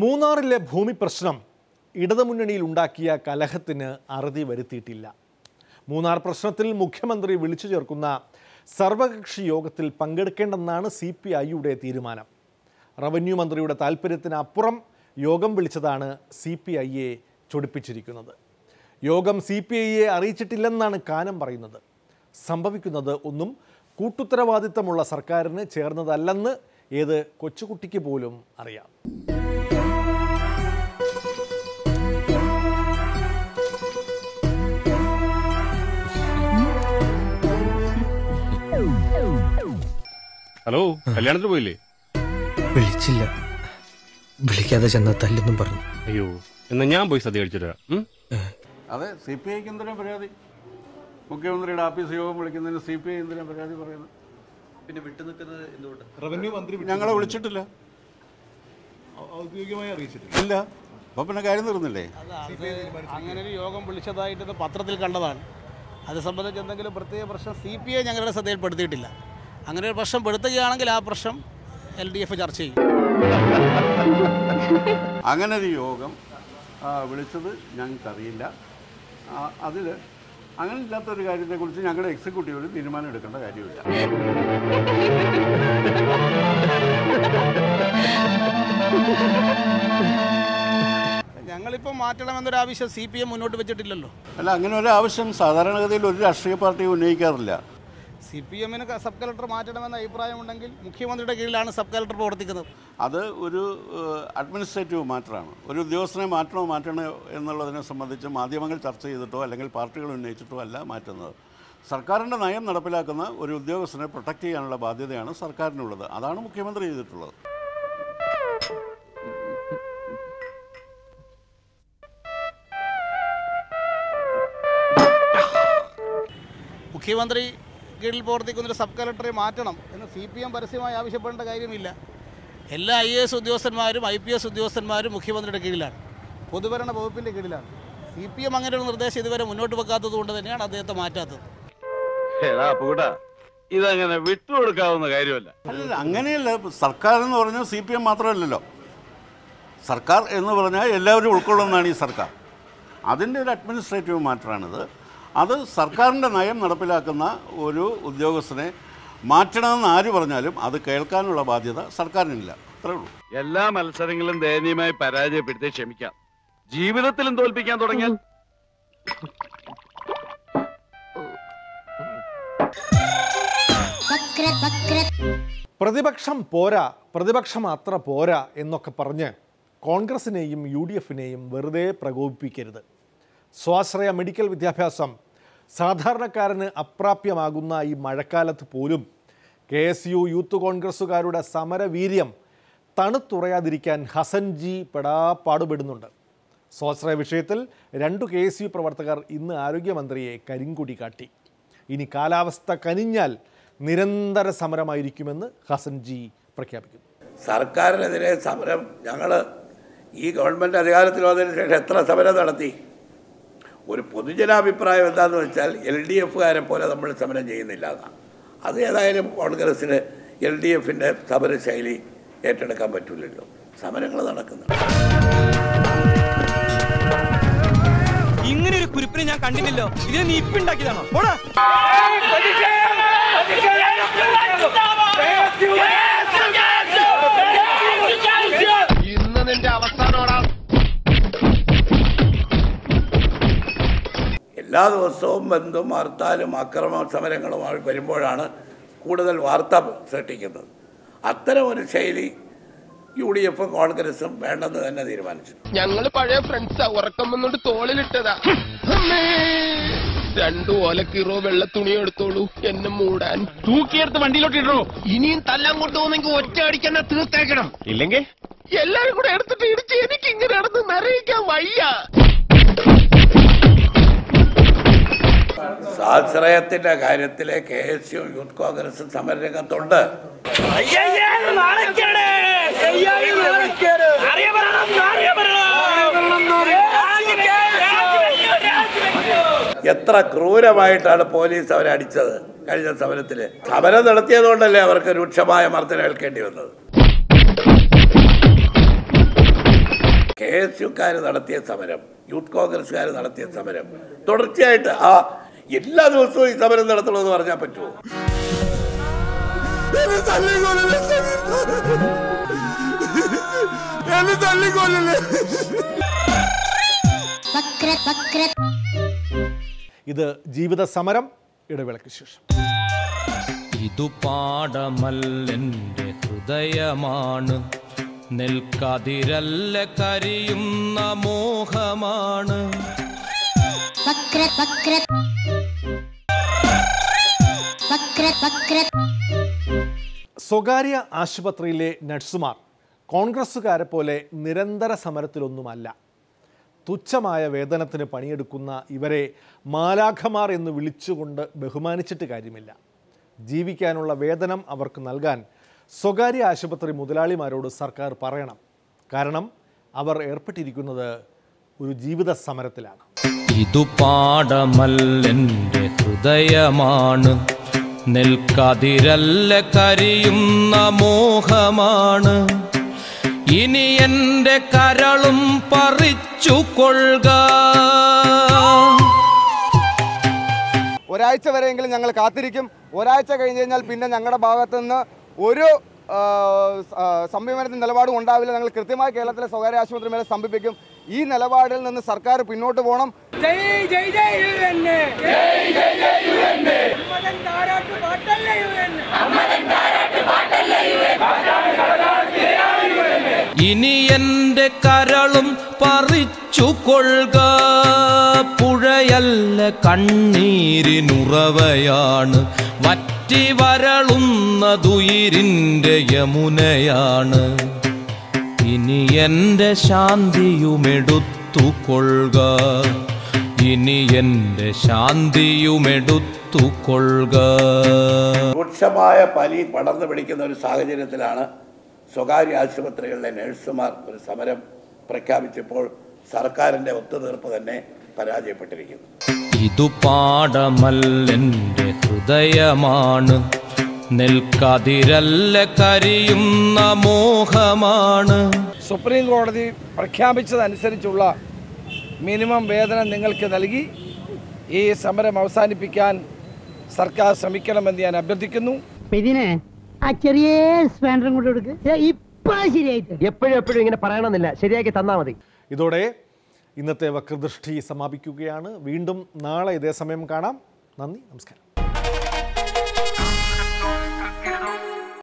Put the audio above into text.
മൂന്നാറിലെ ഭൂമി പ്രശ്നം ഇടതുമുന്നണിയിൽ ഉണ്ടാക്കിയ കലഹത്തിന് അറുതി വരുത്തിയിട്ടില്ല. മൂന്നാർ പ്രശ്നത്തിൽ മുഖ്യമന്ത്രി വിളിച്ചു ചേർക്കുന്ന സർവകക്ഷി യോഗത്തിൽ പങ്കെടുക്കേണ്ടെന്നാണ് സി പി ഐയുടെ തീരുമാനം. റവന്യൂ മന്ത്രിയുടെ താൽപ്പര്യത്തിന് അപ്പുറം യോഗം വിളിച്ചതാണ് സി പി ഐയെ ചൊടിപ്പിച്ചിരിക്കുന്നത്. യോഗം സി പി ഐയെ അറിയിച്ചിട്ടില്ലെന്നാണ് കാനം പറയുന്നത്. സംഭവിക്കുന്നത് ഒന്നും കൂട്ടുത്തരവാദിത്തമുള്ള സർക്കാരിന് ചേർന്നതല്ലെന്ന് ഏത് കൊച്ചുകുട്ടിക്ക് പോലും അറിയാം. ഹലോ കല്യാണത്തിന് പോയില്ലേ? വിളിച്ചില്ല. വിളിക്കാതെ ചെന്ന തല്ലെന്നും പറഞ്ഞു. അയ്യോ എന്നാ ഞാൻ പോയി സദ്യ കഴിച്ചിട്ട്? അതെ സി പി ഐക്ക് എന്തിനാ പരാതി? മുഖ്യമന്ത്രിയുടെ ആഫീസ് യോഗം വിളിക്കുന്നതിന് സി പി ഐ എന്തിനാ പരാതി പറയുന്നത്? പിന്നെ വിട്ടുനിൽക്കുന്നത് എന്തുകൊണ്ട്? റവന്യൂ മന്ത്രി ഞങ്ങളെ വിളിച്ചിട്ടില്ല. ഔദ്യോഗികമായി അറിയിച്ചിട്ടില്ല. ഇല്ല. അപ്പൊ പിന്നെ കാര്യം തീർന്നില്ലേ? അങ്ങനെ ഒരു യോഗം വിളിച്ചതായിട്ട് പത്രത്തിൽ കണ്ടതാണ്. അത് സംബന്ധിച്ച് എന്തെങ്കിലും പ്രത്യേക പ്രശ്നം സി പി ഐ ഞങ്ങളുടെ ശ്രദ്ധയിൽപ്പെടുത്തിയിട്ടില്ല. അങ്ങനെ ഒരു പ്രശ്നം പെടുത്തുകയാണെങ്കിൽ ആ പ്രശ്നം എൽ ഡി എഫ് ചർച്ച ചെയ്യും. അങ്ങനെ ഒരു യോഗം ആ, വിളിച്ചത് ഞങ്ങൾക്കറിയില്ല. അതിൽ അങ്ങനെ ഇല്ലാത്തൊരു കാര്യത്തെക്കുറിച്ച് ഞങ്ങളുടെ എക്സിക്യൂട്ടീവിൽ തീരുമാനം എടുക്കേണ്ട കാര്യമില്ല. ഞങ്ങളിപ്പോൾ മാറ്റണമെന്നൊരു ആവശ്യം സി പി എം മുന്നോട്ട് വെച്ചിട്ടില്ലല്ലോ. അല്ല അങ്ങനെ ഒരു ആവശ്യം സാധാരണഗതിയിൽ ഒരു രാഷ്ട്രീയ പാർട്ടി ഉന്നയിക്കാറില്ല. സി പി എമ്മിന് സബ് കലക്ടർ മാറ്റണമെന്ന അഭിപ്രായമുണ്ടെങ്കിൽ മുഖ്യമന്ത്രിയുടെ കീഴിലാണ് സബ് കലക്ടർ പ്രവർത്തിക്കുന്നത്. അത് ഒരു അഡ്മിനിസ്ട്രേറ്റീവ് മാറ്ററാണ് ഒരു ഉദ്യോഗസ്ഥനെ മാറ്റണോ മാറ്റണോ എന്നുള്ളതിനെ സംബന്ധിച്ച് മാധ്യമങ്ങൾ ചർച്ച ചെയ്തിട്ടോ അല്ലെങ്കിൽ പാർട്ടികൾ ഉന്നയിച്ചിട്ടോ അല്ല മാറ്റുന്നത്. സർക്കാരിന്റെ നയം നടപ്പിലാക്കുന്ന ഒരു ഉദ്യോഗസ്ഥനെ പ്രൊട്ടക്റ്റ് ചെയ്യാനുള്ള ബാധ്യതയാണ് സർക്കാരിനുള്ളത്. അതാണ് മുഖ്യമന്ത്രി ചെയ്തിട്ടുള്ളത്. മുഖ്യമന്ത്രി കീഴിൽ പ്രവർത്തിക്കുന്ന ഒരു സബ് കളക്ടറെ മാറ്റണം എന്ന് സി പി എം പരസ്യമായി ആവശ്യപ്പെടേണ്ട കാര്യമില്ല. എല്ലാ ഐ എ എസ് ഉദ്യോഗസ്ഥന്മാരും ഐ പി എസ് ഉദ്യോഗസ്ഥന്മാരും മുഖ്യമന്ത്രിയുടെ കീഴിലാണ്. പൊതുഭരണ വകുപ്പിന്റെ കീഴിലാണ്. സി പി എം അങ്ങനെ ഒരു നിർദ്ദേശം ഇതുവരെ മുന്നോട്ട് വെക്കാത്തത് കൊണ്ട് തന്നെയാണ് അദ്ദേഹത്തെ മാറ്റാത്തത്. ഇതങ്ങനെ വിട്ടുകൊടുക്കാവുന്ന കാര്യമല്ല. അല്ല അങ്ങനെയല്ല. സർക്കാർ എന്ന് പറഞ്ഞാൽ സി പി എം മാത്രമല്ലല്ലോ. സർക്കാർ എന്ന് പറഞ്ഞാൽ എല്ലാവരും ഉൾക്കൊള്ളുന്നതാണ് ഈ സർക്കാർ. അതിന്റെ ഒരു അഡ്മിനിസ്ട്രേറ്റീവ് മാറ്ററാണിത് അത് സർക്കാരിന്റെ നയം നടപ്പിലാക്കുന്ന ഒരു ഉദ്യോഗസ്ഥനെ മാറ്റണമെന്ന് ആര് പറഞ്ഞാലും അത് കേൾക്കാനുള്ള ബാധ്യത സർക്കാരിനില്ല. അത്രേ ഉള്ളൂ. എല്ലാ മത്സരങ്ങളും ദയനീയമായി പരാജയപ്പെടുത്തി ക്ഷമിക്കാം. ജീവിതത്തിലും തോൽപ്പിക്കാൻ തുടങ്ങിയാൽ? പ്രതിപക്ഷം പോരാ പ്രതിപക്ഷം അത്ര പോരാ എന്നൊക്കെ പറഞ്ഞ് കോൺഗ്രസിനെയും യു ഡി എഫിനെയും വെറുതെ പ്രകോപിപ്പിക്കരുത്. സ്വാശ്രയ മെഡിക്കൽ വിദ്യാഭ്യാസം സാധാരണക്കാരന് അപ്രാപ്യമാകുന്ന ഈ മഴക്കാലത്ത് പോലും കെ എസ് യു യൂത്ത് കോൺഗ്രസ്സുകാരുടെ സമരവീര്യം തണുത്തുറയാതിരിക്കാൻ ഹസൻജി പെടാ പാടുപെടുന്നുണ്ട്. സ്വാശ്രയ വിഷയത്തിൽ രണ്ടു കെ എസ് യു പ്രവർത്തകർ ഇന്ന് ആരോഗ്യമന്ത്രിയെ കരിങ്കുടി കാട്ടി. ഇനി കാലാവസ്ഥ കനിഞ്ഞാൽ നിരന്തര സമരമായിരിക്കുമെന്ന് ഹസൻജി പ്രഖ്യാപിക്കുന്നു. സർക്കാരിനെതിരെ സമരം ഞങ്ങൾ ഈ ഗവൺമെന്റ് അധികാരത്തിൽ വന്നതിന് ശേഷം എത്ര സമരം നടത്തി? ഒരു പൊതുജനാഭിപ്രായം എന്താണെന്ന് വെച്ചാൽ എൽ ഡി എഫുകാരെ പോലെ നമ്മൾ സമരം ചെയ്യുന്നില്ല എന്നാണ് അത് ഏതായാലും കോൺഗ്രസ്സിന് എൽ ഡി എഫിന്റെ സമരശൈലി ഏറ്റെടുക്കാൻ പറ്റില്ലല്ലോ സമരങ്ങൾ നടക്കുന്നുണ്ട്. ഇങ്ങനെ ഒരു കുരിപ്പിനെ ഞാൻ കണ്ടില്ലല്ലോ. ഇതിനെ നീ ഇപ്പിണ്ടാക്കിയതാണോ എല്ലാ ദിവസവും ബന്ധും ഹർത്താലും അക്രമ സമരങ്ങളുമായി വരുമ്പോഴാണ് കൂടുതൽ വാർത്ത സൃഷ്ടിക്കുന്നത്. അത്തരം ഒരു ശൈലി യു ഡി എഫും കോൺഗ്രസും വേണ്ടെന്ന് തന്നെ തീരുമാനിച്ചു. ഞങ്ങൾ പഴയ ഫ്രണ്ട്സാ ഉറക്കം വന്നോണ്ട് തോളിലിട്ടതാ. രണ്ടു ഓലക്കീറോ വെള്ള തുണി എടുത്തോളൂ എന്നെ മൂടാൻ. തൂക്കിയെടുത്ത് വണ്ടിയിലോട്ട് ഇടണോ? ഇനിയും തല്ലാൻ കൊണ്ടുപോകുന്നെങ്കിൽ ഒറ്റ അടിക്കാൻ തീർത്തേക്കണം. ഇല്ലെങ്കിൽ? എല്ലാരും കൂടെ എടുത്തിട്ട് ഇടിച്ച് എനിക്ക് ഇങ്ങനെ നടന്ന് നിറയിക്കാൻ വയ്യ. സ്വാശ്രയത്തിന്റെ കാര്യത്തിലെ കെ എസ് യു യൂത്ത് കോൺഗ്രസും സമരരംഗത്തുണ്ട്. എത്ര ക്രൂരമായിട്ടാണ് പോലീസ് അവരെ അടിച്ചത് കഴിഞ്ഞ സമരത്തിൽ? സമരം നടത്തിയതുകൊണ്ടല്ലേ അവർക്ക് രൂക്ഷമായ മർദ്ദനം ഏൽക്കേണ്ടി വന്നത്? കെ എസ് യുക്കാർ നടത്തിയ സമരം യൂത്ത് കോൺഗ്രസ്സുകാർ നടത്തിയ സമരം തുടർച്ചയായിട്ട് ആ എല്ലാ ദിവസവും ഈ സമരം നടത്തണമെന്ന് പറഞ്ഞാൽ പറ്റുമോ? ഇത് ജീവിത സമരം ഇടവേളയ്ക്ക് ശേഷം. ഇതു പാടമല്ലെന്റെ ഹൃദയമാണ്. നെൽക്കതിരല്ല കരിയുന്ന മോഹമാണ്. സ്വകാര്യ ആശുപത്രിയിലെ നഴ്സുമാർ കോൺഗ്രസ്സുകാരെ പോലെ നിരന്തര സമരത്തിലൊന്നുമല്ല. തുച്ഛമായ വേതനത്തിന് പണിയെടുക്കുന്ന ഇവരെ മാലാഖമാർ എന്ന് വിളിച്ചുകൊണ്ട് ബഹുമാനിച്ചിട്ട് കാര്യമില്ല. ജീവിക്കാനുള്ള വേതനം അവർക്ക് നൽകാൻ സ്വകാര്യ ആശുപത്രി മുതലാളിമാരോട് സർക്കാർ പറയണം. കാരണം അവർ ഏർപ്പെട്ടിരിക്കുന്നത് ഒരു ജീവിത സമരത്തിലാണ്. ഇതു പാടമല്ലെന്റെ ഹൃദയമാണ്. നെൽക്കതിരല്ല കരിയുന്ന മോഹമാണ്. ഇനി എന്റെ കരളും പറിച്ചു കൊള്ളുക. ഒരാഴ്ച വരെയെങ്കിലും ഞങ്ങൾ കാത്തിരിക്കും. ഒരാഴ്ച കഴിഞ്ഞ് കഴിഞ്ഞാൽ പിന്നെ ഞങ്ങളുടെ ഭാഗത്തു നിന്ന് ഒരു ആ, സ- സംയമനത്തിന് നിലപാടും ഉണ്ടാവില്ല. ഞങ്ങൾ കൃത്യമായി കേരളത്തിലെ സ്വകാര്യ ആശുപത്രി മേലെ സ്തംഭിപ്പിക്കും. ഈ നിലപാടിൽ നിന്ന് സർക്കാർ പിന്നോട്ട് പോകണം. ഇനി എന്റെ കരളും പറിച്ചു കൊള്ളുക. പുഴയല്ല കണ്ണീരിനുറവയാണ്. വറ്റി വരളുന്നതുയിരിന്റെ യമുനയാണ്. ഇനി എന്റെ ശാന്തിയുമെടുത്തുകൊള്ളുക. ഇനി എന്റെ ശാന്തിയുമെടുത്തുകൊള്ളുക. രൂക്ഷമായ പനി പടർന്നു പിടിക്കുന്ന ഒരു സാഹചര്യത്തിലാണ് സ്വകാര്യ ആശുപത്രികളിലെ നഴ്സുമാർ ഒരു സമരം പ്രഖ്യാപിച്ചപ്പോൾ സർക്കാരിന്റെ ഒത്തുതീർപ്പ് തന്നെ പരാജയപ്പെട്ടിരിക്കുന്നു. ഇതു പാടമല്ലെന്റെ ഹൃദയമാണ്. നെൽക്കതിരല്ല കരിയുന്ന മോഹമാണ്. സുപ്രീം കോടതി പ്രഖ്യാപിച്ചതനുസരിച്ചുള്ള മിനിമം വേതനം നിങ്ങൾക്ക് നൽകി ഈ സമരം അവസാനിപ്പിക്കാൻ സർക്കാർ ശ്രമിക്കണമെന്ന് ഞാൻ അഭ്യർത്ഥിക്കുന്നു. ഇതിനെ ആ ചെറിയ സ്പാൻഡറും കൊണ്ട് എടുക്ക്. ഇപ്പൊ ശരിയായിട്ട് എപ്പോഴും എപ്പോഴും ഇങ്ങനെ പറയണമെന്നില്ല. ശരിയാക്കി തന്നാൽ മതി. ഇതോടെ ഇന്നത്തെ വക്രദൃഷ്ടി സമാപിക്കുകയാണ്. വീണ്ടും നാളെ ഇതേ സമയം കാണാം. നന്ദി നമസ്കാരം.